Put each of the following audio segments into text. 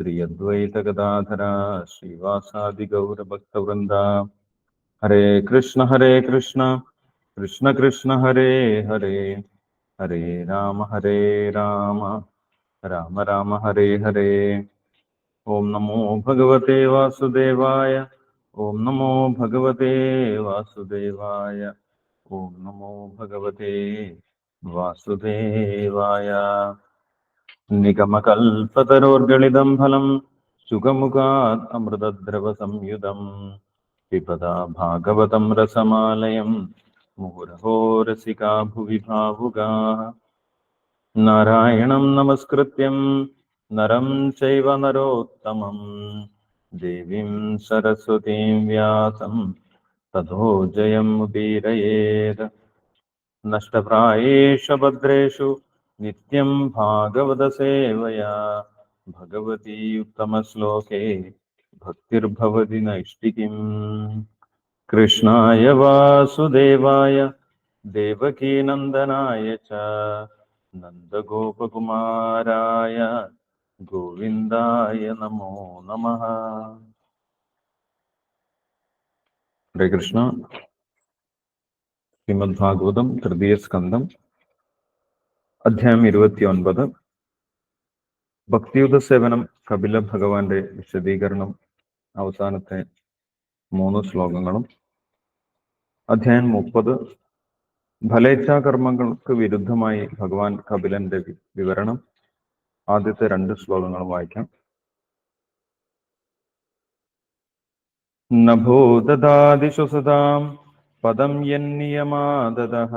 ശ്രീ അദ്വൈത ഗദാധര ശ്രീവാസാദി ഗൗരഭക്തവൃന്ദ ഹരേ കൃഷ്ണ ഹരേ കൃഷ്ണ. കൃഷ്ണ കൃഷ്ണ ഹരേ ഹരേ. ഹരേ രാമ ഹരേ രാമ. രാമ രാമ ഹരേ ഹരേ. ഓം നമോ ഭഗവത്തെ വാസുദേവായ. ഓം നമോ ഭഗവത്തെ വാസുദേവായ. ഓം നമോ ഭഗവതേ വാസുദേവായ. നിഗമകൽപതരോർഗളിതം ഫലം സുഖമുഖാത് അമൃതദ്രവ സംയുതം പിബതാ ഭാഗവതം രസമാലയം മുഹുരഹോ രസികാ ഭുവി ഭാവുകാः നാരായണം നമസ്കൃത്യം നരം ചൈവ നരോത്തമം ദേവീം സരസ്വതീം വ്യാസം തഥോ ജയം മുദീരയേത് നഷ്ടപ്രായേഷു ഭദ്രേഷു നിത്യം ഭാഗവത സേവയാ ഭഗവതി ഉത്തമശ്ലോകേ ഭക്തിർഭവതി നൈഷ്ഠികിം കൃഷ്ണായ വാസുദേവായ ദേവകീനന്ദനായ ച നന്ദഗോപകുമാരായ ഗോവിന്ദായ നമോ നമഃ ഹരേ കൃഷ്ണ ശ്രീമദ് ഭാഗവതം തൃതീയ സ്കന്ധം അധ്യായം ഇരുപത്തി ഒൻപത് ഭക്തിയുത സേവനം കപില ഭഗവാന്റെ വിശദീകരണം അവസാനത്തെ മൂന്ന് ശ്ലോകങ്ങളും. അധ്യായം മുപ്പത്. ഫലേച്ഛാ കർമ്മങ്ങൾക്ക് വിരുദ്ധമായി ഭഗവാൻ കപിലന്റെ വിവരണം. ആദ്യത്തെ രണ്ട് ശ്ലോകങ്ങളും വായിക്കാം. നഭോദാദിഷു സദാം പദം യന്നിയമാദതഃ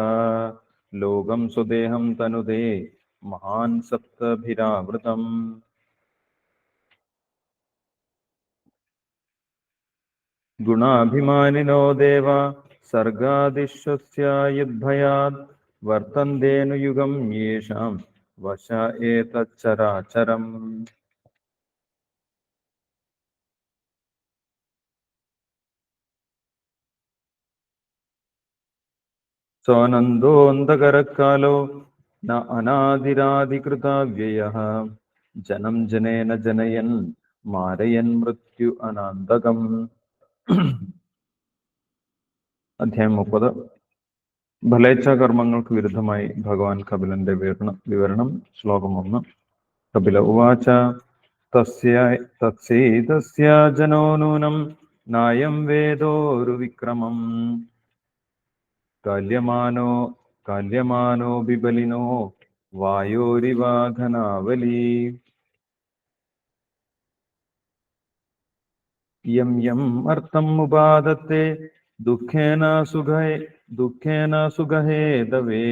ലോകം സുദേഹം തനുദേ മഹാൻ സപ്തഭിരാവൃതം. ഗുണാഭിമാനിനോ ദേവ സർഗാദിശ്വസ്യായദ്ഭയാത് വർത്തന്തേനുയുഗം യേഷാം വശ ഏതച്ചരാചരം. ന അനാദിരാധികൃത വ്യയ ജനം ജനേന ജനയൻ മാരയൻ മൃത്യു അനാന്തകം അധ്യായം മുപ്പത്. ഫലേച്ഛ കർമ്മങ്ങൾക്ക് വിരുദ്ധമായി ഭഗവാൻ കപിലന്റെ വിവരണം വിവരണം ശ്ലോകം ഒന്ന്. കപില ഉവാച തസ്യ തസ്യൈതസ്യ ജനോ നൂനം നായം വേദോരു വിക്രമം കാല്യമാനോ കാല്യമാനോ ബിബലിനോ വായോരിവാഘനാവലി യം യം അർത്ഥം ഉപാദത്തെ ദുഃഖേന സുഖേ ദുഃഖേന സുഖഹേതവേ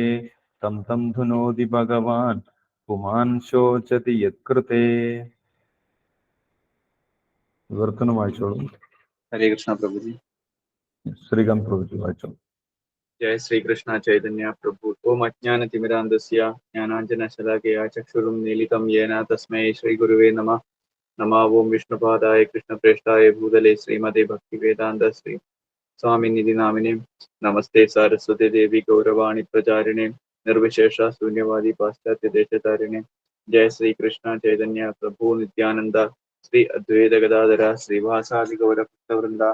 തം തം ധുനോതി ഭഗവാൻ പുമാൻ ശോചതി യത്കൃതേ വിവർത്തനം വായിച്ചോളൂ हरे कृष्णा प्रभु जी ശ്രീകാന്ത് പ്രഭുജി വായിച്ചോളൂ जय श्री कृष्ण चैतन्य प्रभु। ओम अज्ञान तिमिरांधस्य ज्ञानांजन शलाकया चक्षुरुं नीलितं येन तस्मै श्री गुरुवे नमः। नमः ओम विष्णुपादाय कृष्णप्रेष्ठाय भूतले श्रीमते भक्तिवेदान्त श्री स्वामिनिधि नामिने नमस्ते सारस्वती देवी गौरवाणी प्रचारिणे, निर्विशेष शून्यवादी पाश्चात्य देशतारिणे जय श्री कृष्ण चैतन्य प्रभु नित्यानंद श्री अद्वैत गदाधर श्रीवासादि गौर भक्तवृंदा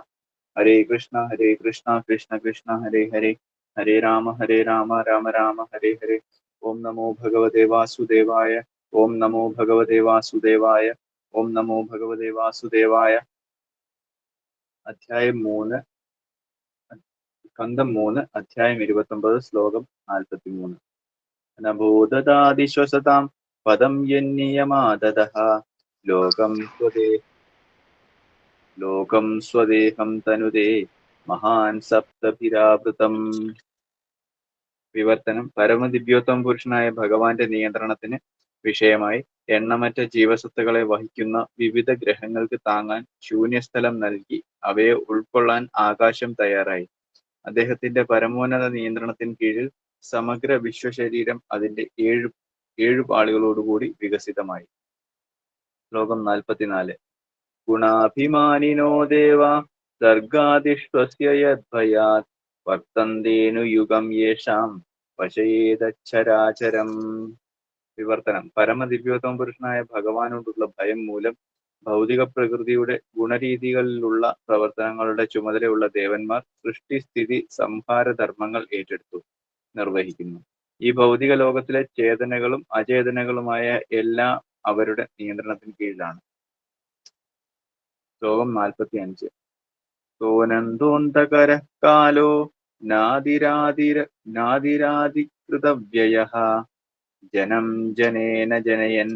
हरे कृष्ण हरे कृष्ण कृष्ण कृष्ण, हरे हरे। ഹരേ രാമ ഹരേ രാമ രാമ രാമ ഹരേ ഹരേ ഓം നമോ ഭഗവതേ വാസുദേവായ ഓം നമോ ഭഗവതേ വാസുദേവായ ഓം നമോ ഭഗവതേ വാസുദേവായ അധ്യായം മൂന്ന് സ്കന്ധം മൂന്ന് അധ്യായം ഇരുപത്തൊമ്പത് ശ്ലോകം നാൽപ്പത്തി മൂന്ന് അനബോധതാതിശ്വസതാം പദം യന്നിയമാദത ലോകം സ്വദേ ലോകം സ്വദേഹം തനുതേ മഹാൻ സപ്തഭിരാവൃതം। വിവർത്തനം പരമദിവ്യോത്തമ പുരുഷനായ ഭഗവാന്റെ നിയന്ത്രണത്തിന് വിഷയമായി എണ്ണമറ്റ ജീവസത്തുക്കളെ വഹിക്കുന്ന വിവിധ ഗ്രഹങ്ങൾക്ക് താങ്ങാൻ ശൂന്യസ്ഥലം നൽകി അവയെ ഉൾക്കൊള്ളാൻ ആകാശം തയ്യാറായി. അദ്ദേഹത്തിന്റെ പരമോന്നത നിയന്ത്രണത്തിന് കീഴിൽ സമഗ്ര വിശ്വശരീരം അതിന്റെ ഏഴ് ഏഴു പാളികളോടുകൂടി വികസിതമായി. ശ്ലോകം നാൽപ്പത്തിനാല്. ഗുണാഭിമാനിനോ ദേവ സർഗാദിഷ്വസ്യ യദ്ഭയാത് വർത്തന്തേനു യുഗം യേഷാം. വശയേതച്ചരാചരം വിവർത്തനം. പരമദിവ്യോത്തമ പുരുഷനായ ഭഗവാനോടുള്ള ഭയം മൂലം ഭൗതിക പ്രകൃതിയുടെ ഗുണരീതികളിലുള്ള പ്രവർത്തനങ്ങളുടെ ചുമതലയുള്ള ദേവന്മാർ സൃഷ്ടിസ്ഥിതി സംഹാര ധർമ്മങ്ങൾ ഏറ്റെടുത്തു നിർവഹിക്കുന്നു. ഈ ഭൗതിക ലോകത്തിലെ ചേതനകളും അചേതനകളുമായ എല്ലാ അവരുടെ നിയന്ത്രണത്തിന് കീഴിലാണ്. ശ്ലോകം നാൽപ്പത്തി അഞ്ച് സോനന്തോന്തകര നാദിരാതിര നാദിരാതികൃതവ്യയ ജനം ജനേന ജനയൻ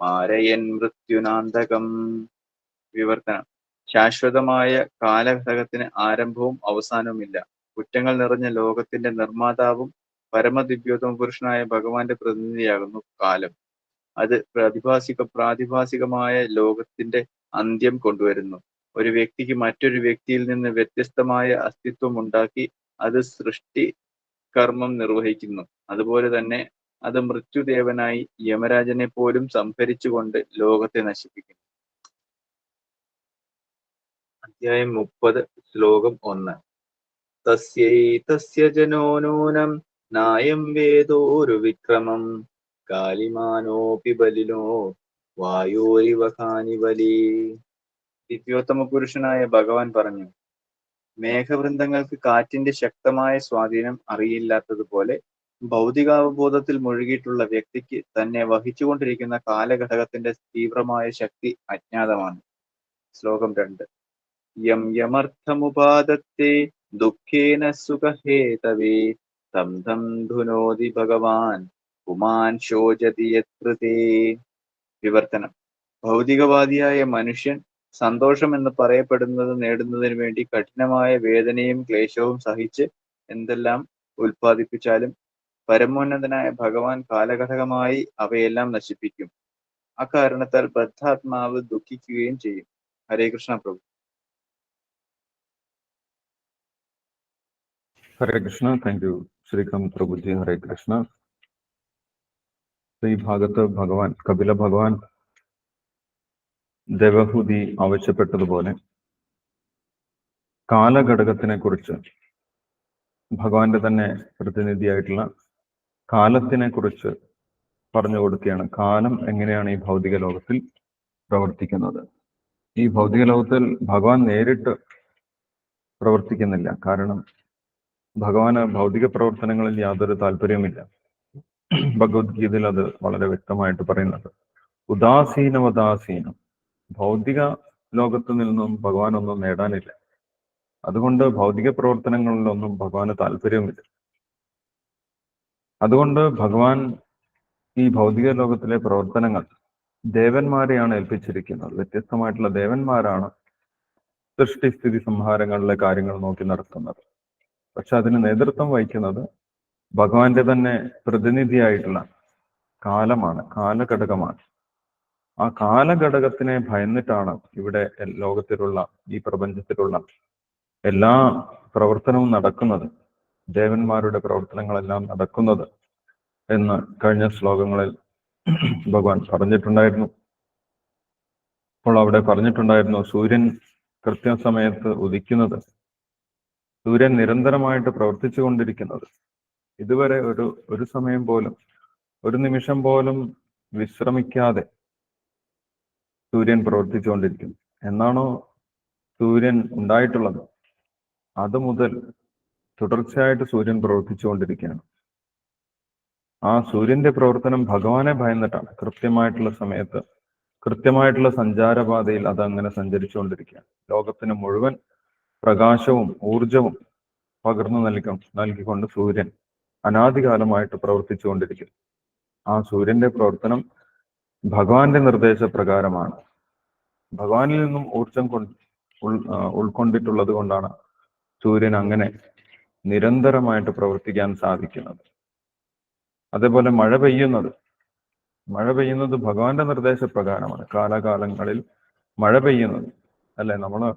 മാരയൻ മൃത്യുനാന്തകം. വിവർത്തനം. ശാശ്വതമായ കാലഘട്ടത്തിന് ആരംഭവും അവസാനവുമില്ല. കുറ്റങ്ങൾ നിറഞ്ഞ ലോകത്തിന്റെ നിർമ്മാതാവും പരമദിവ്യോത്തമ പുരുഷനായ ഭഗവാന്റെ പ്രതിനിധിയാകുന്നു കാലം. അത് പ്രാതിഭാസിക പ്രാതിഭാസികമായ ലോകത്തിന്റെ അന്ത്യം കൊണ്ടുവരുന്നു. ഒരു വ്യക്തിക്ക് മറ്റൊരു വ്യക്തിയിൽ നിന്ന് വ്യത്യസ്തമായ അസ്തിത്വം ഉണ്ടാക്കി അത് സൃഷ്ടി കർമ്മം നിർവഹിക്കുന്നു. അതുപോലെ തന്നെ അത് മൃത്യുദേവനായി യമരാജനെ പോലും സംഭരിച്ചുകൊണ്ട് ലോകത്തെ നശിപ്പിക്കുന്നു. അധ്യായം മുപ്പത് ശ്ലോകം ഒന്ന്. തസ്യൈതസ്യ ജനോ നൂനം നായം വേദോരു വിക്രമം. കാലിമാനോപി ബലിനോ വായോരിവഹാനി ബലി. ദിവ്യോത്തമ പുരുഷനായ ഭഗവാൻ പറഞ്ഞു മേഘവൃന്ദങ്ങൾക്ക് കാറ്റിന്റെ ശക്തമായ സ്വാധീനം അറിയില്ലാത്തതുപോലെ ഭൗതികാവബോധത്തിൽ മുഴുകിയിട്ടുള്ള വ്യക്തിക്ക് തന്നെ വഹിച്ചുകൊണ്ടിരിക്കുന്ന കാലഘടകത്തിന്റെ തീവ്രമായ ശക്തി അജ്ഞാതമാണ്. ശ്ലോകം രണ്ട്. യം യമർത്ഥമുപാദത്തെ ദുഃഖേന സുഖഹേതവേ തം തം ധുനോതി ഭഗവാൻ പുമാൻ ശോചതി യത്കൃതേ. വിവർത്തനം. ഭൗതികവാദിയായ മനുഷ്യൻ സന്തോഷം എന്ന് പറയപ്പെടുന്നത് നേടുന്നതിന് വേണ്ടി കഠിനമായ വേദനയും ക്ലേശവും സഹിച്ച് എന്തെല്ലാം ഉൽപ്പാദിപ്പിച്ചാലും പരമോന്നതനായ ഭഗവാൻ കാലഘടകമായി അവയെല്ലാം നശിപ്പിക്കും. അക്കാരണത്താൽ ബദ്ധാത്മാവ് ദുഃഖിക്കുകയും ചെയ്യും. ഹരേ കൃഷ്ണ പ്രഭു. ഹരേ കൃഷ്ണ. താങ്ക് യു ശ്രീകാന്ത് പ്രഭുജി. ഹരേ കൃഷ്ണ. ഈ ഭാഗത്ത് ഭഗവാൻ കപില ഭഗവാൻ ദേവഹൂതി ആവശ്യപ്പെട്ടതുപോലെ കാലഘടകത്തിനെ കുറിച്ച് ഭഗവാന്റെ തന്നെ പ്രതിനിധിയായിട്ടുള്ള കാലത്തിനെ കുറിച്ച് പറഞ്ഞു കൊടുക്കുകയാണ്. കാലം എങ്ങനെയാണ് ഈ ഭൗതിക ലോകത്തിൽ പ്രവർത്തിക്കുന്നത്? ഈ ഭൗതിക ലോകത്തിൽ ഭഗവാൻ നേരിട്ട് പ്രവർത്തിക്കുന്നില്ല. കാരണം ഭഗവാന് ഭൗതിക പ്രവർത്തനങ്ങളിൽ യാതൊരു താല്പര്യവുമില്ല. ഭഗവത്ഗീതയിൽ അത് വളരെ വ്യക്തമായിട്ട് പറയുന്നുണ്ട്. ഉദാസീനം ഉദാസീനം ഭൗതിക ലോകത്ത് നിന്നും ഭഗവാൻ ഒന്നും നേടാനില്ല. അതുകൊണ്ട് ഭൗതിക പ്രവർത്തനങ്ങളിലൊന്നും ഭഗവാന് താല്പര്യവുമില്ല. അതുകൊണ്ട് ഭഗവാൻ ഈ ഭൗതിക ലോകത്തിലെ പ്രവർത്തനങ്ങൾ ദേവന്മാരെയാണ് ഏൽപ്പിച്ചിരിക്കുന്നത്. വ്യത്യസ്തമായിട്ടുള്ള ദേവന്മാരാണ് സൃഷ്ടിസ്ഥിതി സംഹാരങ്ങളിലെ കാര്യങ്ങൾ നോക്കി നടത്തുന്നത്. പക്ഷെ അതിന് നേതൃത്വം വഹിക്കുന്നത് ഭഗവാന്റെ തന്നെ പ്രതിനിധിയായിട്ടുള്ള കാലമാണ് കാലഘടകമാണ്. ആ കാലഘടകത്തിനെ ഭയന്നിട്ടാണ് ഇവിടെ ലോകത്തിലുള്ള ഈ പ്രപഞ്ചത്തിലുള്ള എല്ലാ പ്രവർത്തനവും നടക്കുന്നത്. ദേവന്മാരുടെ പ്രവർത്തനങ്ങളെല്ലാം നടക്കുന്നത് എന്ന് കഴിഞ്ഞ ശ്ലോകങ്ങളിൽ ഭഗവാൻ പറഞ്ഞിട്ടുണ്ടായിരുന്നു. അപ്പോൾ അവിടെ പറഞ്ഞിട്ടുണ്ടായിരുന്നു സൂര്യൻ കൃത്യസമയത്ത് ഉദിക്കുന്നത് സൂര്യൻ നിരന്തരമായിട്ട് പ്രവർത്തിച്ചു കൊണ്ടിരിക്കുന്നത് ഇതുവരെ ഒരു ഒരു സമയം പോലും ഒരു നിമിഷം പോലും വിശ്രമിക്കാതെ സൂര്യൻ പ്രവർത്തിച്ചുകൊണ്ടിരിക്കുന്നു എന്നാണോ സൂര്യൻ ഉണ്ടായിട്ടുള്ളത്? അത് മുതൽ തുടർച്ചയായിട്ട് സൂര്യൻ പ്രവർത്തിച്ചുകൊണ്ടിരിക്കുകയാണ്. ആ സൂര്യന്റെ പ്രവർത്തനം ഭഗവാനെ ഭയന്നിട്ടാണ്. കൃത്യമായിട്ടുള്ള സമയത്ത് കൃത്യമായിട്ടുള്ള സഞ്ചാരപാതയിൽ അത് അങ്ങനെ സഞ്ചരിച്ചുകൊണ്ടിരിക്കുകയാണ്. ലോകത്തിന് മുഴുവൻ പ്രകാശവും ഊർജവും പകർന്നു നൽകും നൽകിക്കൊണ്ട് സൂര്യൻ അനാദികാലമായിട്ട് പ്രവർത്തിച്ചുകൊണ്ടിരിക്കുന്നു. ആ സൂര്യന്റെ പ്രവർത്തനം ഭഗവാന്റെ നിർദ്ദേശപ്രകാരമാണ്. ഭഗവാനിൽ നിന്നും ഊർജം കൊണ്ട് ഉൾ- ഉൾക്കൊണ്ടിട്ടുള്ളത് കൊണ്ടാണ് സൂര്യൻ അങ്ങനെ നിരന്തരമായിട്ട് പ്രവർത്തിക്കാൻ സാധിക്കുന്നത്. അതേപോലെ മഴ പെയ്യുന്നത്. മഴ പെയ്യുന്നത് ഭഗവാന്റെ നിർദ്ദേശപ്രകാരമാണ്. കാലാകാലങ്ങളിൽ മഴ പെയ്യുന്നത്. അല്ലെ? നമ്മൾ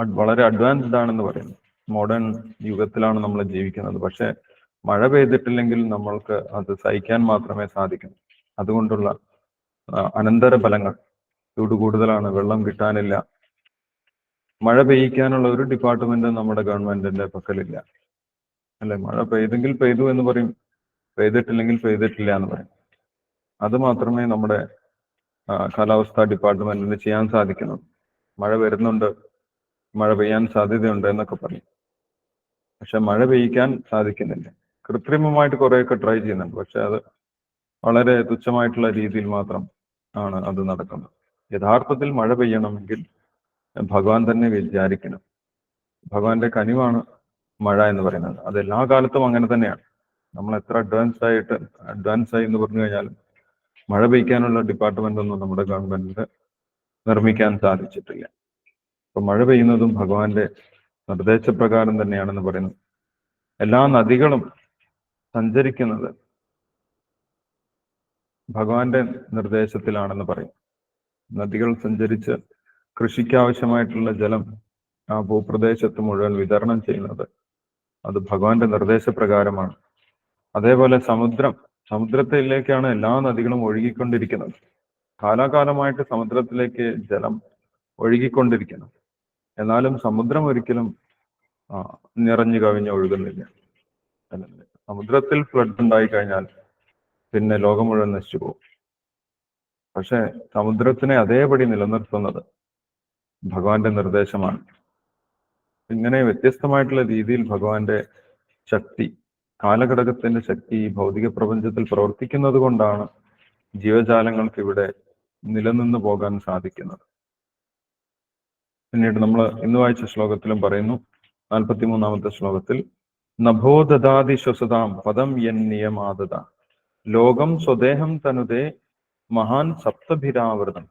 വളരെ അഡ്വാൻസ്ഡ് ആണെന്ന് പറയുന്നു. മോഡേൺ യുഗത്തിലാണ് നമ്മൾ ജീവിക്കുന്നത്. പക്ഷെ മഴ പെയ്തിട്ടില്ലെങ്കിൽ നമ്മൾക്ക് അത് സഹിക്കാൻ മാത്രമേ സാധിക്കൂ. അതുകൊണ്ടുള്ള അനന്തര ഫലങ്ങൾ ചൂട് കൂടുതലാണ് വെള്ളം കിട്ടാനില്ല. മഴ പെയ്യിക്കാനുള്ള ഒരു ഡിപ്പാർട്ട്മെന്റ് നമ്മുടെ ഗവൺമെന്റിന്റെ പക്കലില്ല. അല്ലെ? മഴ പെയ്തെങ്കിൽ പെയ്തു എന്ന് പറയും. പെയ്തിട്ടില്ലെങ്കിൽ പെയ്തിട്ടില്ല എന്ന് പറയും. അത് മാത്രമേ നമ്മുടെ കാലാവസ്ഥാ ഡിപ്പാർട്ട്മെന്റിന് ചെയ്യാൻ സാധിക്കുന്നുള്ളൂ. മഴ വരുന്നുണ്ട് മഴ പെയ്യാൻ സാധ്യതയുണ്ട് എന്നൊക്കെ പറയും. പക്ഷെ മഴ പെയ്യിക്കാൻ സാധിക്കുന്നില്ല. കൃത്രിമമായിട്ട് കുറേയൊക്കെ ട്രൈ ചെയ്യുന്നുണ്ട്. പക്ഷെ അത് വളരെ തുച്ഛമായിട്ടുള്ള രീതിയിൽ മാത്രം ആണ് അത് നടക്കുന്നത്. യഥാർത്ഥത്തിൽ മഴ പെയ്യണമെങ്കിൽ ഭഗവാൻ തന്നെ വിചാരിക്കണം. ഭഗവാന്റെ കനിവാണ് മഴ എന്ന് പറയുന്നത്. അത് എല്ലാ കാലത്തും അങ്ങനെ തന്നെയാണ്. നമ്മൾ എത്ര അഡ്വാൻസ് ആയിട്ട് അഡ്വാൻസ് ആയി എന്ന് പറഞ്ഞു കഴിഞ്ഞാലും മഴ പെയ്ക്കാനുള്ള ഡിപ്പാർട്ട്മെന്റ് ഒന്നും നമ്മുടെ ഗവൺമെന്റിന് നിർമ്മിക്കാൻ സാധിച്ചിട്ടില്ല. അപ്പൊ മഴ പെയ്യുന്നതും ഭഗവാന്റെ നിർദ്ദേശപ്രകാരം തന്നെയാണെന്ന് പറയുന്നു. എല്ലാ നദികളും സഞ്ചരിക്കുന്നത് ഭഗവാന്റെ നിർദ്ദേശത്തിലാണെന്ന് പറയും. നദികൾ സഞ്ചരിച്ച് കൃഷിക്കാവശ്യമായിട്ടുള്ള ജലം ആ ഭൂപ്രദേശത്ത് മുഴുവൻ വിതരണം ചെയ്യുന്നത് അത് ഭഗവാന്റെ നിർദ്ദേശപ്രകാരമാണ്. അതേപോലെ സമുദ്രം സമുദ്രത്തിലേക്കാണ് എല്ലാ നദികളും ഒഴുകിക്കൊണ്ടിരിക്കുന്നത്. കാലാകാലമായിട്ട് സമുദ്രത്തിലേക്ക് ജലം ഒഴുകിക്കൊണ്ടിരിക്കണം എന്നാലും സമുദ്രം ഒരിക്കലും നിറഞ്ഞു കവിഞ്ഞ് ഒഴുകുന്നില്ല? സമുദ്രത്തിൽ ഫ്ലഡ് ഉണ്ടായി കഴിഞ്ഞാൽ പിന്നെ ലോകം മുഴുവൻ നശിച്ചു പോകും. പക്ഷെ സമുദ്രത്തിനെ അതേപടി നിലനിർത്തുന്നത് ഭഗവാന്റെ നിർദ്ദേശമാണ്. ഇങ്ങനെ വ്യത്യസ്തമായിട്ടുള്ള രീതിയിൽ ഭഗവാന്റെ ശക്തി കാലഘടകത്തിന്റെ ശക്തി ഈ ഭൗതിക പ്രപഞ്ചത്തിൽ പ്രവർത്തിക്കുന്നത് കൊണ്ടാണ് ജീവജാലങ്ങൾക്ക് ഇവിടെ നിലനിന്ന് പോകാൻ സാധിക്കുന്നത്. പിന്നീട് നമ്മൾ ഇന്ന് വായിച്ച ശ്ലോകത്തിലും പറയുന്നു നാൽപ്പത്തി മൂന്നാമത്തെ ശ്ലോകത്തിൽ നഭോദദാതി ശ്വസതാം പദം യൻ നിയമാതത ലോകം സ്വദേഹം തനുതേ മഹാൻ സപ്തഭിരാവൃതം.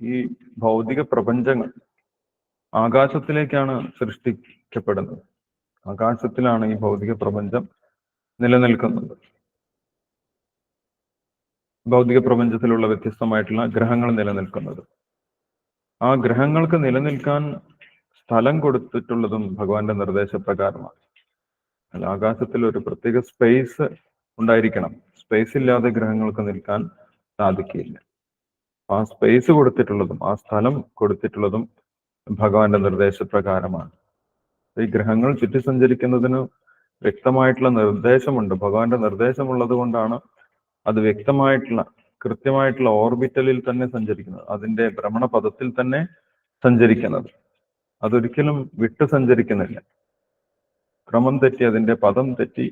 ഈ ഭൗതിക പ്രപഞ്ചങ്ങൾ ആകാശത്തിലേക്കാണ് സൃഷ്ടിക്കപ്പെടുന്നത്. ആകാശത്തിലാണ് ഈ ഭൗതിക പ്രപഞ്ചം നിലനിൽക്കുന്നത്. ഭൗതിക പ്രപഞ്ചത്തിലുള്ള വ്യത്യസ്തമായിട്ടുള്ള ഗ്രഹങ്ങൾ നിലനിൽക്കുന്നത്. ആ ഗ്രഹങ്ങൾക്ക് നിലനിൽക്കാൻ സ്ഥലം കൊടുത്തിട്ടുള്ളതും ഭഗവാന്റെ നിർദ്ദേശപ്രകാരമാണ്. അല്ല ആകാശത്തിൽ ഒരു പ്രത്യേക സ്പേസ് ഉണ്ടായിരിക്കണം. സ്പേസ് ഇല്ലാതെ ഗ്രഹങ്ങൾക്ക് നിൽക്കാൻ സാധിക്കില്ല ആ സ്പേസ് കൊടുത്തിട്ടുള്ളതും ആ സ്ഥലം കൊടുത്തിട്ടുള്ളതും ഭഗവാന്റെ നിർദ്ദേശപ്രകാരമാണ്. ഈ ഗ്രഹങ്ങൾ ചുറ്റി സഞ്ചരിക്കുന്നതിന് വ്യക്തമായിട്ടുള്ള നിർദ്ദേശമുണ്ട്. ഭഗവാന്റെ നിർദ്ദേശമുള്ളത് കൊണ്ടാണ് അത് വ്യക്തമായിട്ടുള്ള കൃത്യമായിട്ടുള്ള ഓർബിറ്റലിൽ തന്നെ സഞ്ചരിക്കുന്നത്. അതിന്റെ ഭ്രമണപഥത്തിൽ തന്നെ സഞ്ചരിക്കുന്നത്. അതൊരിക്കലും വിട്ടു സഞ്ചരിക്കുന്നില്ല. ക്രമം തെറ്റി അതിന്റെ പദം തെറ്റി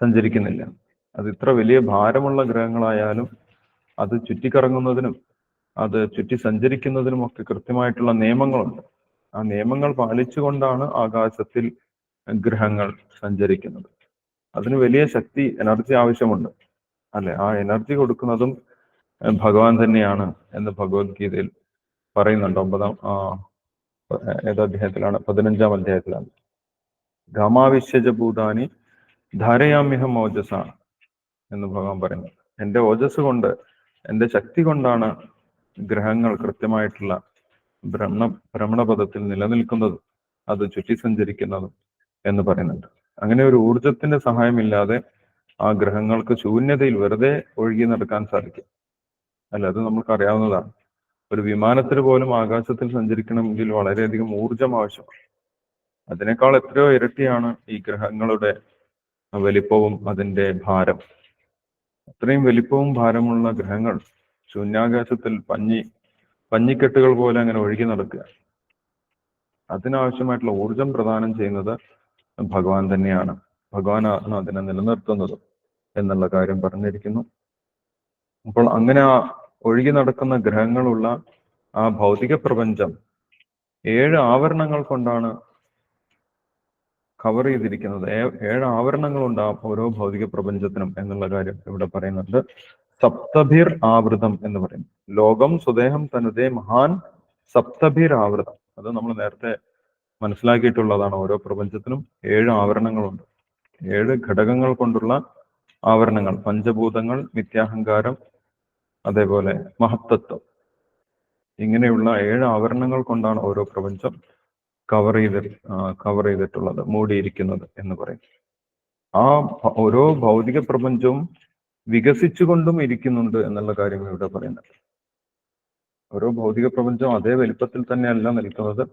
സഞ്ചരിക്കുന്നില്ല. അത് ഇത്ര വലിയ ഭാരമുള്ള ഗ്രഹങ്ങളായാലും അത് ചുറ്റിക്കറങ്ങുന്നതിനും അത് ചുറ്റി സഞ്ചരിക്കുന്നതിനും ഒക്കെ കൃത്യമായിട്ടുള്ള നിയമങ്ങളുണ്ട്. ആ നിയമങ്ങൾ പാലിച്ചുകൊണ്ടാണ് ആകാശത്തിൽ ഗ്രഹങ്ങൾ സഞ്ചരിക്കുന്നത്. അതിന് വലിയ ശക്തി എനർജി ആവശ്യമുണ്ട്. അല്ലെ? ആ എനർജി കൊടുക്കുന്നതും ഭഗവാൻ തന്നെയാണ് എന്ന് ഭഗവത്ഗീതയിൽ പറയുന്നുണ്ട്. ഒമ്പതാം ഏത് അധ്യായത്തിലാണ്? പതിനഞ്ചാം അധ്യായത്തിലാണ്. ഗാമാവിശ്യജ ഭൂതാനി ധാരയാമ്യഹം ഓജസ എന്ന് ഭഗവാൻ പറയുന്നു. എന്റെ ഓജസ് കൊണ്ട് എന്റെ ശക്തി കൊണ്ടാണ് ഗ്രഹങ്ങൾ കൃത്യമായിട്ടുള്ള ഭ്രമണ ഭ്രമണപഥത്തിൽ നിലനിൽക്കുന്നതും അത് ചുറ്റി സഞ്ചരിക്കുന്നതും എന്ന് പറയുന്നുണ്ട്. അങ്ങനെ ഒരു ഊർജത്തിന്റെ സഹായമില്ലാതെ ആ ഗ്രഹങ്ങൾക്ക് ശൂന്യതയിൽ വെറുതെ ഒഴുകി നടക്കാൻ സാധിക്കും. അല്ല അത് നമുക്ക് അറിയാവുന്നതാണ്. ഒരു വിമാനത്തിന് പോലും ആകാശത്തിൽ സഞ്ചരിക്കണമെങ്കിൽ വളരെയധികം ഊർജം ആവശ്യമാണ്. അതിനേക്കാൾ എത്രയോ ഇരട്ടിയാണ് ഈ ഗ്രഹങ്ങളുടെ വലിപ്പവും അതിന്റെ ഭാരം. അത്രയും വലിപ്പവും ഭാരമുള്ള ഗ്രഹങ്ങൾ ശൂന്യാകാശത്തിൽ പഞ്ഞി പഞ്ഞിക്കെട്ടുകൾ പോലെ അങ്ങനെ ഒഴുകി നടക്കുക. അതിനാവശ്യമായിട്ടുള്ള ഊർജം പ്രദാനം ചെയ്യുന്നത് ഭഗവാൻ തന്നെയാണ്. ഭഗവാനാണ് അതിനെ നിലനിർത്തുന്നത് എന്നുള്ള കാര്യം പറഞ്ഞിരിക്കുന്നു. അപ്പോൾ അങ്ങനെ ആ ഒഴുകി നടക്കുന്ന ഗ്രഹങ്ങളുള്ള ആ ഭൗതിക പ്രപഞ്ചം ഏഴ് ആവരണങ്ങൾ കൊണ്ടാണ് കവർ ചെയ്തിരിക്കുന്നത്. ഏഴ് ആവരണങ്ങളുണ്ട് ആ ഓരോ ഭൗതിക പ്രപഞ്ചത്തിനും എന്നുള്ള കാര്യം ഇവിടെ പറയുന്നുണ്ട്. സപ്തഭിർ ആവൃതം എന്ന് പറയും ലോകം സ്വദേഹം തനുതേ മഹാൻ സപ്തഭിർ ആവൃതം. അത് നമ്മൾ നേരത്തെ മനസ്സിലാക്കിയിട്ടുള്ളതാണ്. ഓരോ പ്രപഞ്ചത്തിനും ഏഴ് ആവരണങ്ങളുണ്ട്. ഏഴ് ഘടകങ്ങൾ കൊണ്ടുള്ള ആവരണങ്ങൾ. പഞ്ചഭൂതങ്ങൾ നിത്യാഹങ്കാരം അതേപോലെ മഹത്തത്വം ഇങ്ങനെയുള്ള ഏഴ് ആവരണങ്ങൾ കൊണ്ടാണ് ഓരോ പ്രപഞ്ചം കവർ ചെയ്ത് കവർ ചെയ്തിട്ടുള്ളത് മൂടിയിരിക്കുന്നത് എന്ന് പറയും. ആ ഓരോ ഭൗതിക പ്രപഞ്ചവും വികസിച്ചുകൊണ്ടും ഇരിക്കുന്നുണ്ട് എന്നുള്ള കാര്യം ഇവിടെ പറയുന്നത് ഓരോ ഭൗതിക പ്രപഞ്ചം അതേ വലിപ്പത്തിൽ തന്നെയല്ല നിൽക്കുന്നത്.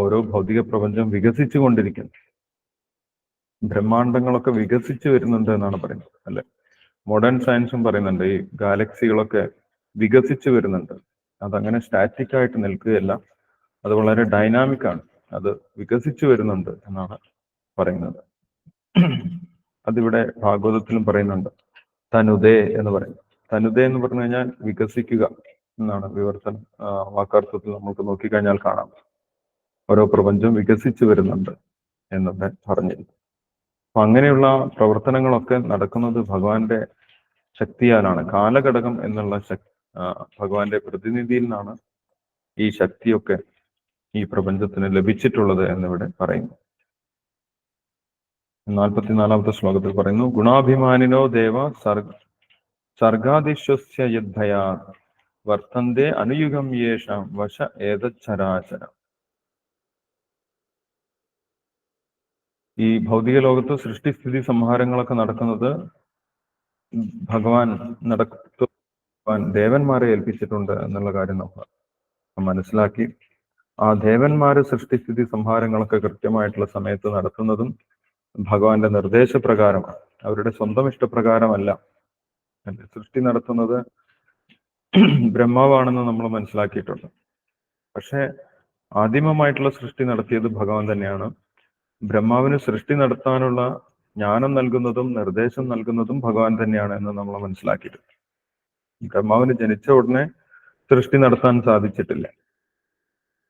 ഓരോ ഭൗതിക പ്രപഞ്ചം വികസിച്ചു കൊണ്ടിരിക്കുന്നു ബ്രഹ്മാണ്ടങ്ങളൊക്കെ വികസിച്ചു വരുന്നുണ്ട് എന്നാണ് പറയുന്നത് അല്ലെ? മോഡേൺ സയൻസും പറയുന്നുണ്ട്. ഈ ഗാലക്സികളൊക്കെ വികസിച്ചു വരുന്നുണ്ട്. അതങ്ങനെ സ്റ്റാറ്റിക് ആയിട്ട് നിൽക്കുകയല്ല. അത് വളരെ ഡൈനാമിക് ആണ്. അത് വികസിച്ചു വരുന്നുണ്ട് എന്നാണ് പറയുന്നത്. അതിവിടെ ഭാഗവതത്തിലും പറയുന്നുണ്ട്. തനുദേ എന്ന് പറയും തനുദേ എന്ന് പറഞ്ഞു കഴിഞ്ഞാൽ വികസിക്കുക എന്നാണ് വിവർത്തനം. വാക്കാർത്ഥത്തിൽ നമുക്ക് നോക്കിക്കഴിഞ്ഞാൽ കാണാം. ഓരോ പ്രപഞ്ചം വികസിച്ചു വരുന്നുണ്ട് എന്നിവിടെ പറഞ്ഞിരുന്നു. അപ്പൊ അങ്ങനെയുള്ള പ്രവർത്തനങ്ങളൊക്കെ നടക്കുന്നത് ഭഗവാന്റെ ശക്തിയാലാണ്. കാലഘടകം എന്നുള്ള ഭഗവാന്റെ പ്രതിനിധിയിൽ നിന്നാണ് ഈ ശക്തിയൊക്കെ ഈ പ്രപഞ്ചത്തിന് ലഭിച്ചിട്ടുള്ളത് എന്നിവിടെ പറയുന്നു. നാൽപ്പത്തിനാലാമത്തെ ശ്ലോകത്തിൽ പറയുന്നു ഗുണാഭിമാനിനോ ദേവ സർഗ സർഗാദിശ്വസ്യ യുദ്ധയാ വർത്തന്തേ അനുയുഗം യേഷാം വശ ഏതച്ചരാചര ഈ ഭൗതിക ലോകത്ത് സൃഷ്ടിസ്ഥിതി സംഹാരങ്ങളൊക്കെ നടക്കുന്നത് ഭഗവാൻ നടക്കുവാൻ ദേവന്മാരെ ഏൽപ്പിച്ചിട്ടുണ്ട് എന്നുള്ള കാര്യം നമ്മൾ മനസ്സിലാക്കി. ആ ദേവന്മാര് സൃഷ്ടിസ്ഥിതി സംഹാരങ്ങളൊക്കെ കൃത്യമായിട്ടുള്ള സമയത്ത് നടത്തുന്നതും ഭഗവാന്റെ നിർദ്ദേശപ്രകാരമാണ്. അവരുടെ സ്വന്തം ഇഷ്ടപ്രകാരമല്ല? സൃഷ്ടി നടത്തുന്നത് ബ്രഹ്മാവാണെന്ന് നമ്മൾ മനസ്സിലാക്കിയിട്ടുണ്ട്. പക്ഷെ ആദിമമായിട്ടുള്ള സൃഷ്ടി നടത്തിയത് ഭഗവാൻ തന്നെയാണ്. ബ്രഹ്മാവിന് സൃഷ്ടി നടത്താനുള്ള ജ്ഞാനം നൽകുന്നതും നിർദ്ദേശം നൽകുന്നതും ഭഗവാൻ തന്നെയാണ് എന്ന് നമ്മൾ മനസ്സിലാക്കിയിട്ടുണ്ട്. ബ്രഹ്മാവിന് ജനിച്ച ഉടനെ സൃഷ്ടി നടത്താൻ സാധിച്ചിട്ടില്ല.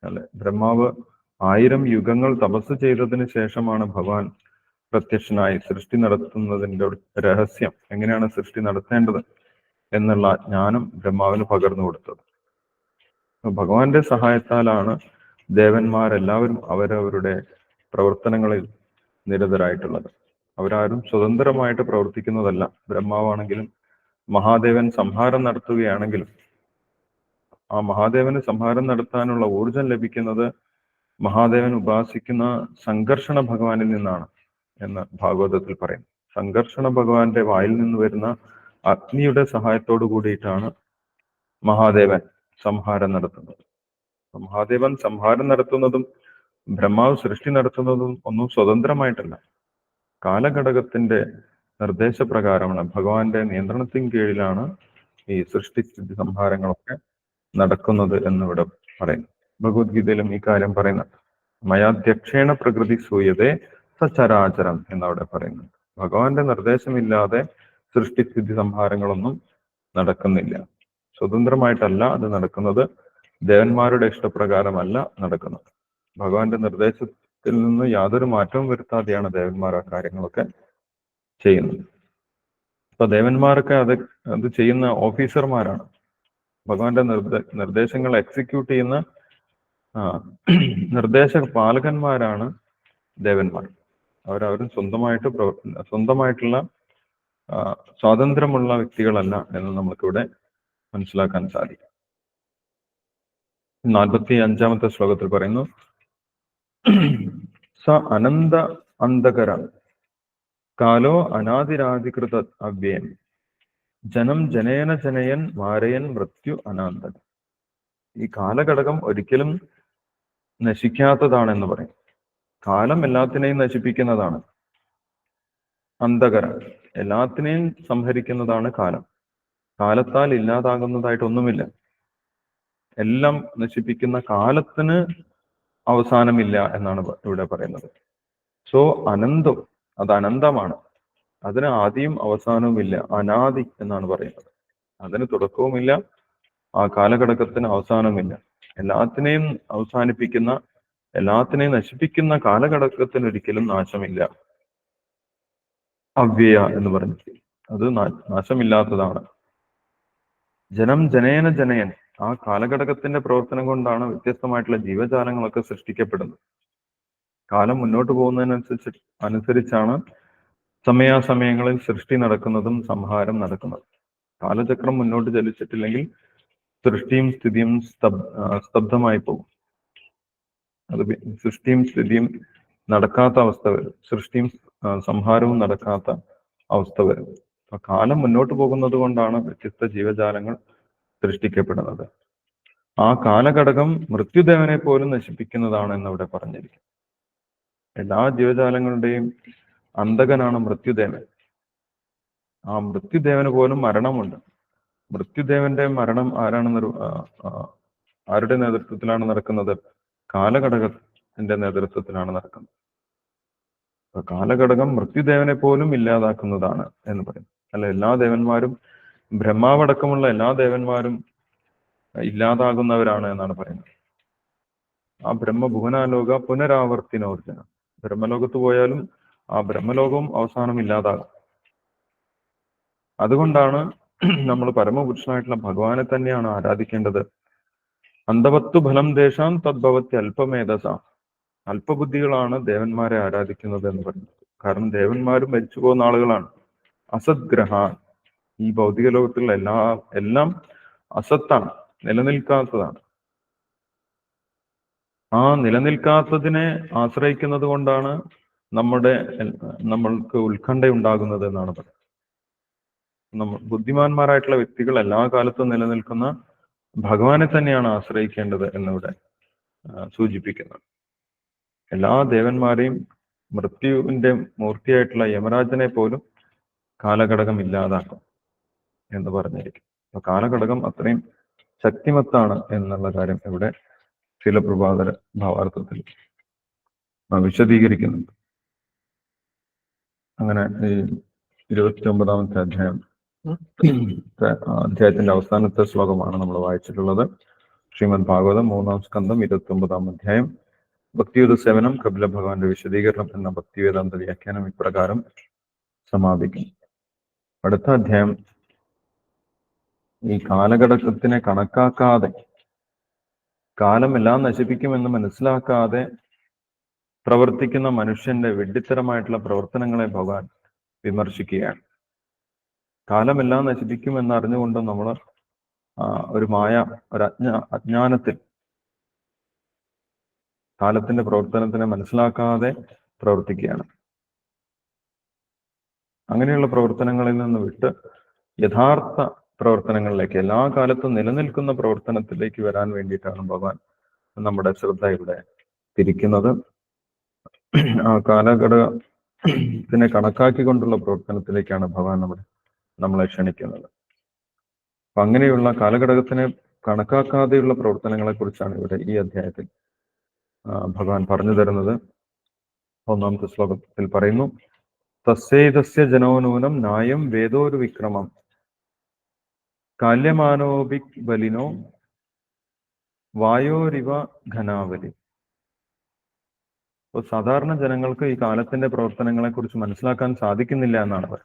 അല്ലെ? ബ്രഹ്മാവ് ആയിരം യുഗങ്ങൾ തപസ് ചെയ്തതിന് ശേഷമാണ് ഭഗവാൻ പ്രത്യക്ഷനായി സൃഷ്ടി നടത്തുന്നതിന്റെ രഹസ്യം എങ്ങനെയാണ് സൃഷ്ടി നടത്തേണ്ടത് എന്നുള്ള ജ്ഞാനം ബ്രഹ്മാവിന് പകർന്നു കൊടുത്തത്. ഭഗവാന്റെ സഹായത്താലാണ് ദേവന്മാരെല്ലാവരും അവരവരുടെ പ്രവർത്തനങ്ങളിൽ നിരതരായിട്ടുള്ളത്. അവരാരും സ്വതന്ത്രമായിട്ട് പ്രവർത്തിക്കുന്നതല്ല. ബ്രഹ്മാവാണെങ്കിലും മഹാദേവൻ സംഹാരം നടത്തുകയാണെങ്കിലും ആ മഹാദേവന് സംഹാരം നടത്താനുള്ള ഊർജം ലഭിക്കുന്നത് മഹാദേവൻ ഉപാസിക്കുന്ന സംഘർഷണ ഭഗവാനിൽ നിന്നാണ് എന്ന് ഭാഗവതത്തിൽ പറയും സംഘർഷണ ഭഗവാന്റെ വായിൽ നിന്ന് വരുന്ന അഗ്നിയുടെ സഹായത്തോടു കൂടിയിട്ടാണ് മഹാദേവൻ സംഹാരം നടത്തുന്നത്. മഹാദേവൻ സംഹാരം നടത്തുന്നതും ബ്രഹ്മാവ് സൃഷ്ടി നടത്തുന്നതും ഒന്നും സ്വതന്ത്രമായിട്ടല്ല. കാലഘടകത്തിന്റെ നിർദ്ദേശപ്രകാരമാണ് ഭഗവാന്റെ നിയന്ത്രണത്തിന് കീഴിലാണ് ഈ സൃഷ്ടിസ്ഥിതി സംഹാരങ്ങളൊക്കെ നടക്കുന്നത് എന്നിവിടെ പറയുന്നു. ഭഗവത്ഗീതയിലും ഈ കാര്യം പറയുന്നുണ്ട്. മയാധ്യക്ഷേണ പ്രകൃതി സൂയതെ സചരാചരം എന്നവിടെ പറയുന്നുണ്ട് ഭഗവാന്റെ നിർദ്ദേശമില്ലാതെ സൃഷ്ടിസ്ഥിതി സംഹാരങ്ങളൊന്നും നടക്കുന്നില്ല. സ്വതന്ത്രമായിട്ടല്ല അത് നടക്കുന്നത്. ദേവന്മാരുടെ ഇഷ്ടപ്രകാരമല്ല നടക്കുന്നത്. ഭഗവാന്റെ നിർദ്ദേശത്തിൽ നിന്ന് യാതൊരു മാറ്റവും വരുത്താതെയാണ് ദേവന്മാർ ആ കാര്യങ്ങളൊക്കെ ചെയ്യുന്നത്. അപ്പൊ ദേവന്മാരൊക്കെ അത് അത് ചെയ്യുന്ന ഓഫീസർമാരാണ്. ഭഗവാന്റെ നിർദ്ദേ നിർദ്ദേശങ്ങൾ എക്സിക്യൂട്ട് ചെയ്യുന്ന നിർദ്ദേശ പാലകന്മാരാണ് ദേവന്മാർ. അവരവരും സ്വന്തമായിട്ട് പ്രവർ- സ്വന്തമായിട്ടുള്ള സ്വാതന്ത്ര്യമുള്ള വ്യക്തികളല്ല എന്ന് നമുക്കിവിടെ മനസ്സിലാക്കാൻ സാധിക്കും. നാൽപ്പത്തി അഞ്ചാമത്തെ ശ്ലോകത്തിൽ പറയുന്നു സ അനന്ത അന്ധകര കാലോ അനാദിരാധികൃത അവ്യയം ജനം ജനേന ജനയൻ മാരയൻ മൃത്യു അനാന്തൻ ഈ കാലഘടകം ഒരിക്കലും നശിക്കാത്തതാണെന്ന് പറയും. കാലം എല്ലാത്തിനെയും നശിപ്പിക്കുന്നതാണ്. അന്ധകര എല്ലാത്തിനെയും സംഹരിക്കുന്നതാണ് കാലം. കാലത്താൽ ഇല്ലാതാകുന്നതായിട്ടൊന്നുമില്ല. എല്ലാം നശിപ്പിക്കുന്ന കാലത്തിന് അവസാനമില്ല എന്നാണ് ഇവിടെ പറയുന്നത്. സോ അനന്തം അത് അനന്തമാണ്. അതിന് ആദ്യം അവസാനവുമില്ല അനാദി എന്നാണ് പറയുന്നത്. അതിന് തുടക്കവുമില്ല ആ കാലഘടകത്തിന് അവസാനമില്ല എല്ലാത്തിനെയും അവസാനിപ്പിക്കുന്ന എല്ലാത്തിനെയും നശിപ്പിക്കുന്ന കാലഘടകത്തിന് ഒരിക്കലും നാശമില്ല. അവ്യയ എന്ന് പറഞ്ഞു അത് നാശമില്ലാത്തതാണ്. ജനം ജനേന ജനയൻ. ആ കാലഘടകത്തിന്റെ പ്രവർത്തനം കൊണ്ടാണ് വ്യത്യസ്തമായിട്ടുള്ള ജീവജാലങ്ങളൊക്കെ സൃഷ്ടിക്കപ്പെടുന്നത്. കാലം മുന്നോട്ട് പോകുന്നതിനനുസരിച്ച് അനുസരിച്ചാണ് സമയാസമയങ്ങളിൽ സൃഷ്ടി നടക്കുന്നതും സംഹാരം നടക്കുന്നതും. കാലചക്രം മുന്നോട്ട് ചലിച്ചിട്ടില്ലെങ്കിൽ സൃഷ്ടിയും സ്ഥിതിയും സ്തബ് സ്തബ്ധമായി പോകും. അത് സൃഷ്ടിയും സ്ഥിതിയും നടക്കാത്ത അവസ്ഥ വരും. സൃഷ്ടിയും സംഹാരവും നടക്കാത്ത അവസ്ഥ വരും. കാലം മുന്നോട്ട് പോകുന്നത് കൊണ്ടാണ് വ്യത്യസ്ത ജീവജാലങ്ങൾ സൃഷ്ടിക്കപ്പെടുന്നത്. ആ കാലഘടകം മൃത്യുദേവനെ പോലും നശിപ്പിക്കുന്നതാണ് എന്ന് എന്നവിടെ പറഞ്ഞിരിക്കും എല്ലാ ജീവജാലങ്ങളുടെയും അന്തകനാണ് മൃത്യുദേവൻ. ആ മൃത്യുദേവന് പോലും മരണമുണ്ട്. മൃത്യുദേവന്റെ മരണം ആരാണ് ആരുടെ നേതൃത്വത്തിലാണ് നടക്കുന്നത്? കാലഘടകത്തിന്റെ നേതൃത്വത്തിലാണ് നടക്കുന്നത്. കാലഘടകം മൃത്യുദേവനെ പോലും ഇല്ലാതാക്കുന്നതാണ് എന്ന് പറയും അല്ല എല്ലാ ദേവന്മാരും ബ്രഹ്മാവടക്കമുള്ള എല്ലാ ദേവന്മാരും ഇല്ലാതാകുന്നവരാണ് എന്നാണ് പറയുന്നത്. ആ ബ്രഹ്മഭുവനാലോക പുനരാവർത്തിനോർജന. ബ്രഹ്മലോകത്ത് പോയാലും ആ ബ്രഹ്മലോകവും അവസാനം ഇല്ലാതാകും. അതുകൊണ്ടാണ് നമ്മൾ പരമപുരുഷനായിട്ടുള്ള ഭഗവാനെ തന്നെയാണ് ആരാധിക്കേണ്ടത്. അന്തവത്തു ഫലം ദേശാം തദ്ഭവത്തി അല്പമേധസ. അല്പബുദ്ധികളാണ് ദേവന്മാരെ ആരാധിക്കുന്നത് എന്ന് പറയുന്നത്. കാരണം ദേവന്മാരും മരിച്ചു പോകുന്ന ആളുകളാണ്. അസദ്ഗ്രഹ ഈ ഭൗതിക ലോകത്തിലുള്ള എല്ലാ എല്ലാം അസത്താണ് നിലനിൽക്കാത്തതാണ്. ആ നിലനിൽക്കാത്തതിനെ ആശ്രയിക്കുന്നത് കൊണ്ടാണ് നമ്മുടെ നമ്മൾക്ക് ഉത്കണ്ഠ ഉണ്ടാകുന്നത് എന്നാണ് പറയുന്നത്. നമ്മൾ ബുദ്ധിമാന്മാരായിട്ടുള്ള വ്യക്തികൾ എല്ലാ കാലത്തും നിലനിൽക്കുന്ന ഭഗവാനെ തന്നെയാണ് ആശ്രയിക്കേണ്ടത് എന്നിവിടെ സൂചിപ്പിക്കുന്നത്. എല്ലാ ദേവന്മാരെയും മൃത്യുവിന്റെ മൂർത്തിയായിട്ടുള്ള യമരാജനെ പോലും കാലഘടകം ഇല്ലാതാക്കും. എന്ന് പറഞ്ഞിരിക്കും. അപ്പൊ കാലഘടകം അത്രയും ശക്തിമത്താണ് എന്നുള്ള കാര്യം ഇവിടെ ചില പ്രഭാതര ഭാവാർത്ഥത്തിൽ വിശദീകരിക്കുന്നുണ്ട്. അങ്ങനെ ഈ ഇരുപത്തി ഒമ്പതാമത്തെ അധ്യായം ത്തെ, അധ്യായത്തിന്റെ അവസാനത്തെ ശ്ലോകമാണ് നമ്മൾ വായിച്ചിട്ടുള്ളത്. ശ്രീമദ് ഭാഗവതം മൂന്നാം സ്കന്ധം ഇരുപത്തി ഒമ്പതാം അധ്യായം. ഭക്തിയുത സേവനം കപില ഭഗവാന്റെ വിശദീകരണം എന്ന ഭക്തിവേദാന്ത വ്യാഖ്യാനം ഇപ്രകാരം സമാപിക്കും. അടുത്ത അധ്യായം ഈ കാലഘടകത്തിനെ കണക്കാക്കാതെ കാലമെല്ലാം നശിപ്പിക്കുമെന്ന് മനസ്സിലാക്കാതെ പ്രവർത്തിക്കുന്ന മനുഷ്യന്റെ വിഡ്ഢിത്തരമായിട്ടുള്ള പ്രവർത്തനങ്ങളെ ഭഗവാൻ വിമർശിക്കുകയാണ്. കാലമെല്ലാം നശിപ്പിക്കുമെന്ന് അറിഞ്ഞുകൊണ്ട് നമ്മൾ ഒരു മായ ഒരു അജ്ഞ അജ്ഞാനത്തിൽ കാലത്തിന്റെ പ്രവർത്തനത്തിനെ മനസ്സിലാക്കാതെ പ്രവർത്തിക്കുകയാണ്. അങ്ങനെയുള്ള പ്രവർത്തനങ്ങളിൽ നിന്ന് വിട്ട് യഥാർത്ഥ പ്രവർത്തനങ്ങളിലേക്ക് എല്ലാ കാലത്തും നിലനിൽക്കുന്ന പ്രവർത്തനത്തിലേക്ക് വരാൻ വേണ്ടിയിട്ടാണ് ഭഗവാൻ നമ്മുടെ ശ്രദ്ധ ഇവിടെ തിരിക്കുന്നത്. ആ കാലഘടകത്തിനെ കണക്കാക്കിക്കൊണ്ടുള്ള പ്രവർത്തനത്തിലേക്കാണ് ഭഗവാൻ നമ്മുടെ നമ്മളെ ക്ഷണിക്കുന്നത്. അപ്പൊ അങ്ങനെയുള്ള കാലഘടകത്തിനെ കണക്കാക്കാതെയുള്ള പ്രവർത്തനങ്ങളെ കുറിച്ചാണ് ഇവിടെ ഈ അധ്യായത്തിൽ ഭഗവാൻ പറഞ്ഞു തരുന്നത്. ഒന്നാമത്തെ ശ്ലോകത്തിൽ പറയുന്നു തസ്സേതസ്യ ജനോനൂനം നായം വേദോരു വിക്രമം കാല്യമാനോപി ബലിനോ വായോരിവ ഘനാവലി. അപ്പോൾ സാധാരണ ജനങ്ങൾക്ക് ഈ കാലത്തിന്റെ പ്രവർത്തനങ്ങളെ കുറിച്ച് മനസ്സിലാക്കാൻ സാധിക്കുന്നില്ല എന്നാണ് അവർ.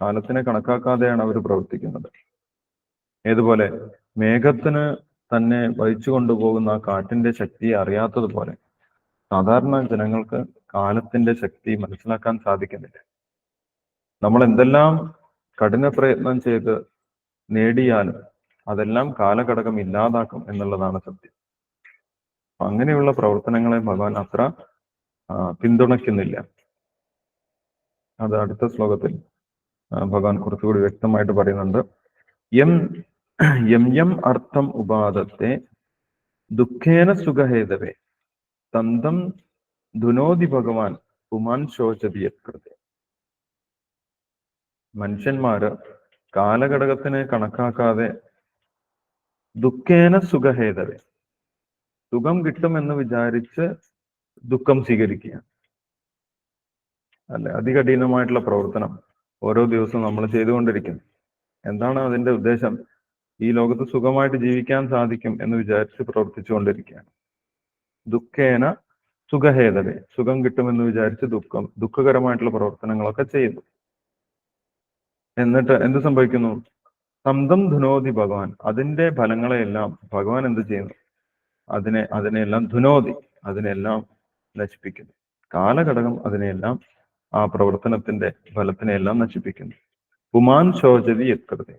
കാലത്തിനെ കണക്കാക്കാതെയാണ് അവർ പ്രവർത്തിക്കുന്നത്. ഏതുപോലെ മേഘത്തിന് തന്നെ വഹിച്ചു കൊണ്ടുപോകുന്ന കാറ്റിന്റെ ശക്തി അറിയാത്തതുപോലെ സാധാരണ ജനങ്ങൾക്ക് കാലത്തിന്റെ ശക്തി മനസ്സിലാക്കാൻ സാധിക്കുന്നില്ല. നമ്മൾ എന്തെല്ലാം കഠിന പ്രയത്നം ചെയ്ത് നേടിയാലും അതെല്ലാം കാലഘടകം ഇല്ലാതാക്കും എന്നുള്ളതാണ് സത്യം. അങ്ങനെയുള്ള പ്രവർത്തനങ്ങളെ ഭഗവാൻ അത്ര പിന്തുണയ്ക്കുന്നില്ല. അത് അടുത്ത ശ്ലോകത്തിൽ ഭഗവാൻ കുറച്ചുകൂടി വ്യക്തമായിട്ട് പറയുന്നുണ്ട്. എം എം എം അർത്ഥം ഉപാദത്തെ ദുഃഖേന സുഖഹേതവേ തന്തം ധുനോതി ഭഗവാൻ പുമാൻ ശോചതി യത്കൃതി. മനുഷ്യന്മാര് കാലഘടകത്തിനെ കണക്കാക്കാതെ ദുഃഖേന സുഖഹേതവേ. സുഖം കിട്ടുമെന്ന് വിചാരിച്ച് ദുഃഖം സ്വീകരിക്കുക അല്ലെ? അതികഠിനമായിട്ടുള്ള പ്രവർത്തനം ഓരോ ദിവസവും നമ്മൾ ചെയ്തുകൊണ്ടിരിക്കുന്നു. എന്താണ് അതിന്റെ ഉദ്ദേശം? ഈ ലോകത്ത് സുഖമായിട്ട് ജീവിക്കാൻ സാധിക്കും എന്ന് വിചാരിച്ച് പ്രവർത്തിച്ചുകൊണ്ടിരിക്കുകയാണ്. ദുഃഖേന സുഖഹേതവേ. സുഖം കിട്ടുമെന്ന് വിചാരിച്ച് ദുഃഖം ദുഃഖകരമായിട്ടുള്ള പ്രവർത്തനങ്ങളൊക്കെ ചെയ്യുന്നു. എന്നിട്ട് എന്ത് സംഭവിക്കുന്നു? സന്തം ധുനോതി ഭഗവാൻ. അതിന്റെ ഫലങ്ങളെയെല്ലാം ഭഗവാൻ എന്ത് ചെയ്യുന്നു? അതിനെ അതിനെല്ലാം ധുനോതി അതിനെല്ലാം നശിപ്പിക്കുന്നു. കാലഘടകം അതിനെയെല്ലാം ആ പ്രവർത്തനത്തിന്റെ ഫലത്തിനെയെല്ലാം നശിപ്പിക്കുന്നു. പുമാൻ ശോചതി എത്കൃതി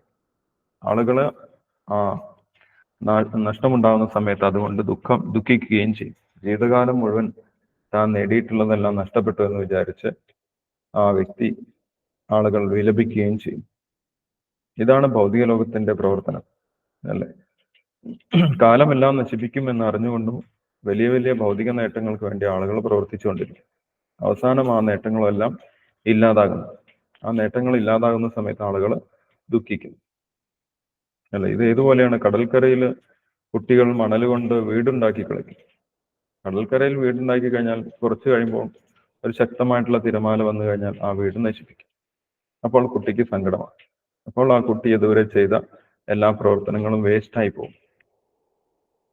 ആളുകൾ ആ നഷ്ടമുണ്ടാകുന്ന സമയത്ത് അതുകൊണ്ട് ദുഃഖം ദുഃഖിക്കുകയും ചെയ്യും. ജീവിതകാലം മുഴുവൻ താൻ നേടിയിട്ടുള്ളതെല്ലാം നഷ്ടപ്പെട്ടു എന്ന് വിചാരിച്ച് ആ വ്യക്തി ആളുകൾ വിലപിക്കുകയും ചെയ്യും. ഇതാണ് ഭൗതിക ലോകത്തിന്റെ പ്രവർത്തനം അല്ലെ? കാലമെല്ലാം നശിപ്പിക്കും എന്ന് അറിഞ്ഞുകൊണ്ടും വലിയ വലിയ ഭൗതിക നേട്ടങ്ങൾക്ക് വേണ്ടി ആളുകൾ പ്രവർത്തിച്ചുകൊണ്ടിരിക്കും അവസാനം ആ നേട്ടങ്ങളെല്ലാം ഇല്ലാതാകുന്നു. ആ നേട്ടങ്ങൾ ഇല്ലാതാകുന്ന സമയത്ത് ആളുകൾ ദുഃഖിക്കുന്നു. അല്ല? ഇത് ഏതുപോലെയാണ്? കടൽക്കരയിൽ കുട്ടികൾ മണൽ കൊണ്ട് വീടുണ്ടാക്കി കളിക്കും. കടൽക്കരയിൽ വീടുണ്ടാക്കി കഴിഞ്ഞാൽ കുറച്ച് കഴിയുമ്പോൾ ഒരു ശക്തമായിട്ടുള്ള തിരമാല വന്നു കഴിഞ്ഞാൽ ആ വീട് നശിപ്പിക്കും. അപ്പോൾ കുട്ടിക്ക് സങ്കടമാണ്. അപ്പോൾ ആ കുട്ടി ഇതുവരെ ചെയ്ത എല്ലാ പ്രവർത്തനങ്ങളും വേസ്റ്റായി പോകും.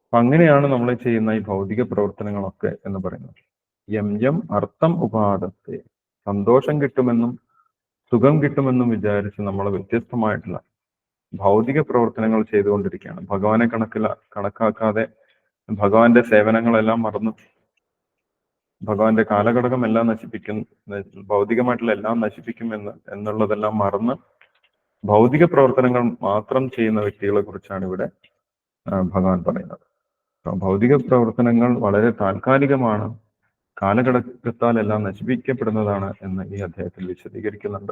അപ്പൊ അങ്ങനെയാണ് നമ്മൾ ചെയ്യുന്ന ഈ ഭൗതിക പ്രവർത്തനങ്ങളൊക്കെ എന്ന് പറയുന്നത്. എം എം അർത്ഥം ഉപാദത്തെ സന്തോഷം കിട്ടുമെന്നും സുഖം കിട്ടുമെന്നും വിചാരിച്ച് നമ്മൾ വ്യത്യസ്തമായിട്ടുള്ള ഭൗതിക പ്രവർത്തനങ്ങൾ ചെയ്തുകൊണ്ടിരിക്കുകയാണ്. ഭഗവാനെ കണക്കില കണക്കാക്കാതെ ഭഗവാന്റെ സേവനങ്ങളെല്ലാം മറന്നു ഭഗവാന്റെ കാലഘടകം എല്ലാം നശിപ്പിക്കും ഭൗതികമായിട്ടുള്ള എല്ലാം നശിപ്പിക്കും എന്ന് എന്നുള്ളതെല്ലാം മറന്ന് ഭൗതിക പ്രവർത്തനങ്ങൾ മാത്രം ചെയ്യുന്ന വ്യക്തികളെ കുറിച്ചാണ് ഇവിടെ ഭഗവാൻ പറയുന്നത്. ഭൗതിക പ്രവർത്തനങ്ങൾ വളരെ താൽക്കാലികമാണ് കാലഘടകത്താൽ എല്ലാം നശിപ്പിക്കപ്പെടുന്നതാണ് എന്ന് ഈ അദ്ദേഹത്തിൽ വിശദീകരിക്കുന്നുണ്ട്.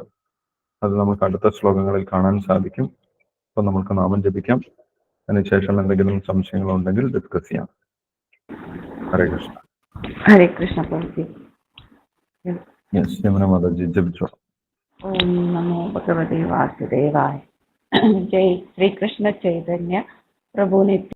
അത് നമുക്ക് അടുത്ത ശ്ലോകങ്ങളിൽ കാണാൻ സാധിക്കും. അപ്പൊ നമുക്ക് നാമം ജപിക്കാം. അതിനുശേഷം എന്തെങ്കിലും സംശയങ്ങളുണ്ടെങ്കിൽ ഡിസ്കസ് ചെയ്യാം. ഹരേ കൃഷ്ണ. ഹരേ കൃഷ്ണ മാതാജി ഓം നമോ ഭഗവതി വാസുദേവായ. ജയ് ശ്രീകൃഷ്ണ ചൈതന്യ. പ്രഭു നിത്യ